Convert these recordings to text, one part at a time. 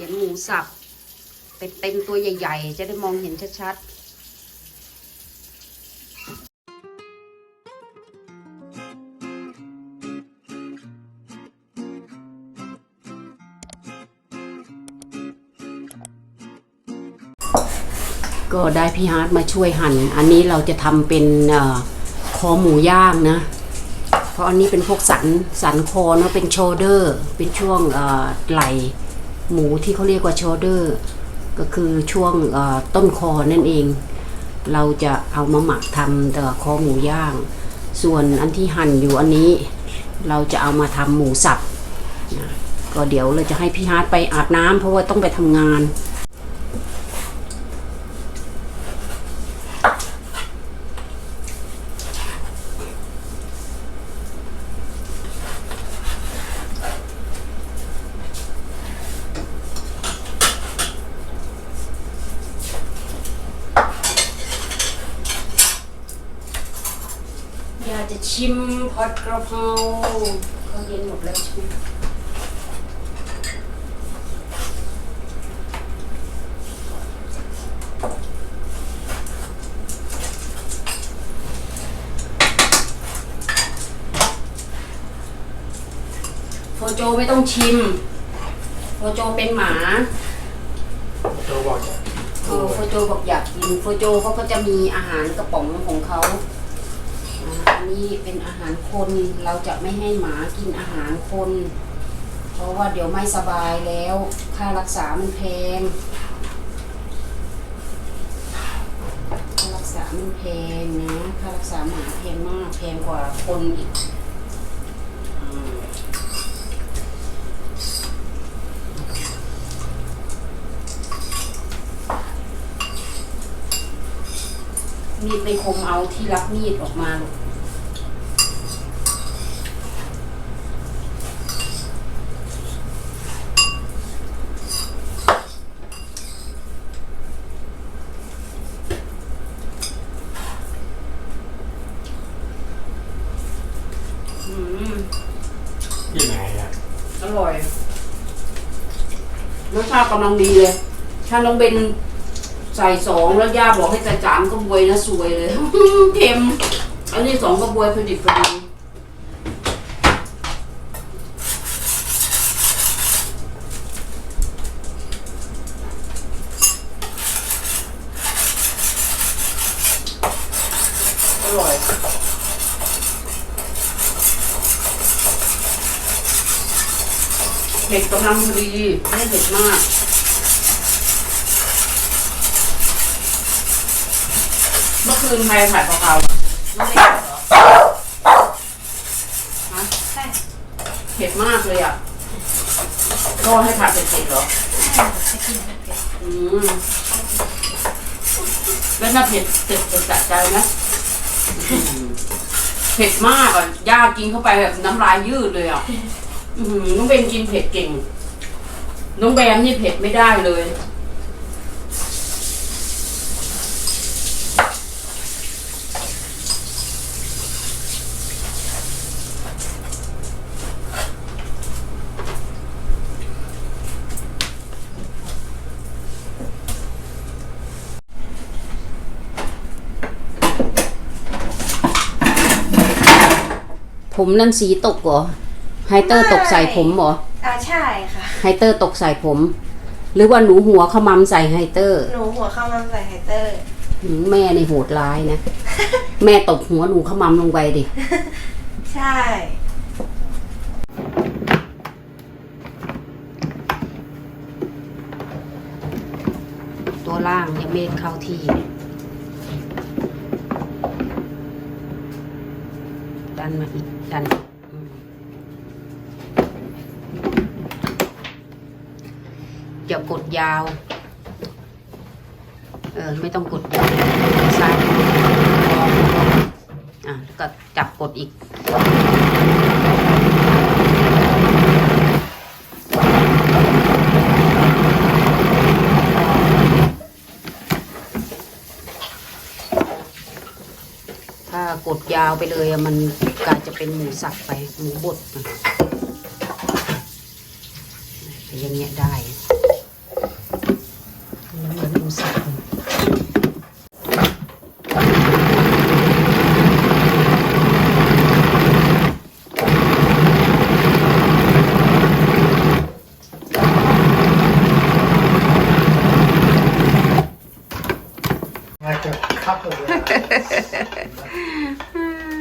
ขียนหมูสับเต็มๆตัวใหญ่ ๆ จะได้มองเห็นชัดๆก็ได้พี่ฮาร์ดมาช่วยหั่น อันนี้เราจะทำเป็นอคอหมูย่างนะ เพราะอันนี้เป็นพวกสันสันคอเนาะเป็นโชเดอร์ เป็นช่วงไหล หมูที่เขาเรียกว่าชอเดอร์ ก็คือช่วงต้นคอนั่นเอง เราจะเอามาหมักทำแต่คอหมูย่าง ส่วนอันที่หั่นอยู่อันนี้ เราจะเอามาทำหมูสับนะก็เดี๋ยวเราจะให้พี่ฮาร์ดไปอาบน้ำเพราะว่าต้องไปทำงาน จะชิมผัดกระเพราเขาเย็นหมดแล้วใช่ไหมโฟโจไม่ต้องชิมโฟโจเป็นหมา โจบอกโฟโจบอกอยากกินโฟโจเขาก็จะมีอาหารกระป๋องของเขา อันนี้เป็นอาหารคนเราจะไม่ให้หมากินอาหารคน เพราะว่าเดี๋ยวไม่สบายแล้ว ค่ารักษามันแพงค่ารักษามันแพงนะค่ารักษาหมาแพงมากแพงกว่าคนอีก มีดไปคมเอาที่รับมีดออกมาลูกอืมที่ไหนอะอร่อยรสชาติกำลังดีเลย ถ้าน้องเบน ใส่สองแล้วย่าบอกให้ใส่สามกระบวยนะสวยเลย เค็ม อันนี้สองกระบวยพอดีพอดีอร่อยเผ็ดกำลังพอดีไม่เผ็ดมาก เมื่อ คืนใครผัดกะเพราอะน้องเล็กเหรอฮะใช่เผ็ดมากเลยอะก็ให้ผัดเผ็ดๆเหรอจะกินเผ็ดอืมแล้วน่าเผ็ดเผ็ดจัดใจนะเผ็ดมากอะย่ากินเข้าไปแบบน้ำลายยืดเลยอะ อืมน้องเบนกินเผ็ดเก่ง น้องแบมนี่เผ็ดไม่ได้เลย ผมนั่นสีตกเหรอไฮเตอร์ตกใส่ผมเหรออ่าใช่ค่ะ ไฮเตอร์ตกใส่ผม หรือว่าหนูหัวขมำใส่ไฮเตอร์ หนูหัวเข้ามาใส่ไฮเตอร์ หืมแม่ในโหดร้ายนะ แม่ตบหัวหนูขมำลงไปดิ ใช่ ตัวล่างยังไม่เข้าที่ดันมาอีก ดันอย่ากดยาว เออ ไม่ต้องกดยาวซ้ายอะก็จับกดอีก ถ้ากดยาวไปเลยมันกลายจะเป็นหมูสับไปหมูบดนะแต่ยังเงี้ยได้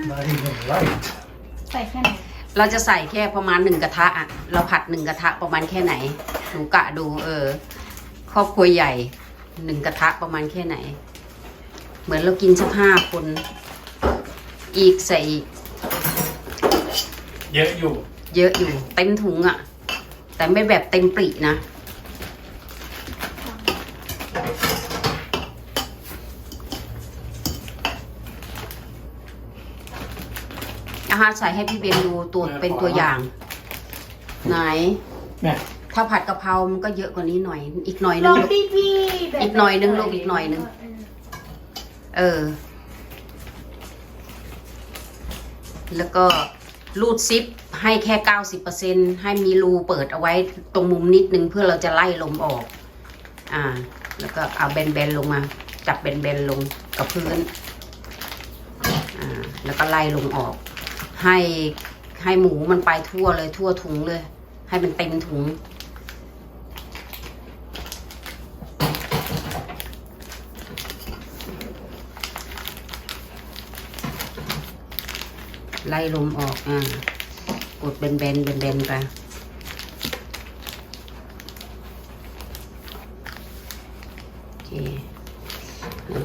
Not even right. ใส่แค่ไหนเราจะใส่แค่ประมาณหนึ่งกระทะอะเราผัดหนึ่งกระทะประมาณแค่ไหนหนูกะดูเออ ครอบครัวใหญ่หนึ่งกระทะประมาณแค่ไหน เหมือนเรากินสักห้าคน อีกใส่อีกเยอะอยู่ เยอะอยู่ เต็มถุงอะแต่ไม่แบบเต็มปรินะ อาหารใส่ให้พี่เบนดูตัวเป็นตัวอย่าง ไหน เนี่ย ถ้าผัดกะเพรา มันก็เยอะกว่านี้หน่อย อีกหน่อยลนึองงลูก พี่พี่ๆแบบอีกหน่อยนึงลูกอีกหน่อยนึง เออ แล้วก็รูดซิปให้แค่เก้าสิบเปอร์เซ็นให้มีรูเปิดเอาไว้ตรงมุมนิดนึงเพื่อเราจะไล่ลมออก อ่า แล้วก็เอาแบนๆลงมา จับแบนๆลงกับพื้น อ่า แล้วก็ไล่ลงออก ให้ให้หมูมันไปทั่วเลยทั่วถุงเลย ให้มันเต็มถุง ไล่ลมออกอ่ากดเบนเบนเบนเบนไป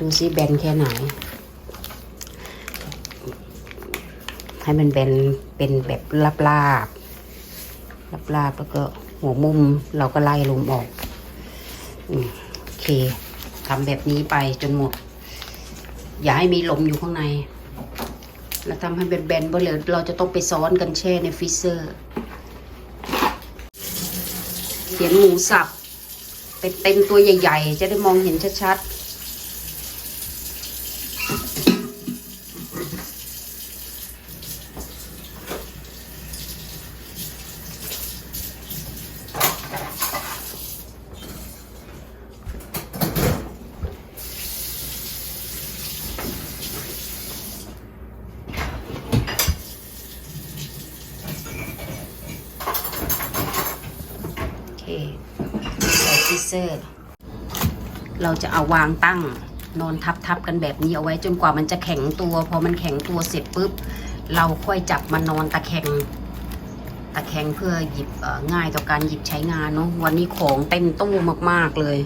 ดูซิแบนแค่ไหน ให้มันเป็นเป็นแบบลาบลาบลาบลาบๆแล้วก็หัวมุมเราก็ไล่ลมออกอืโอเคทำแบบนี้ไปจนหมด อย่าให้มีลมอยู่ข้างใน แล้วทำให้เป็นแบนๆเพราะเดี๋ยวเราจะต้องไปซ้อนกันแช่ในฟรีเซอร์เขียนหมูสับเป็นเต็มตัวใหญ่ ๆ จะได้มองเห็นชัดๆ โอเคใส่ฟรีเซอร์ เราจะเอาวางตั้งนอนทับทับกันแบบนี้เอาไว้จนกว่ามันจะแข็งตัว พอมันแข็งตัวเสร็จปุ๊บ เราค่อยจับมานอนตะแคงตะแคงเพื่อหยิบง่ายต่อการหยิบใช้งานเนาะวันนี้ของเต็มตู้มากๆเลย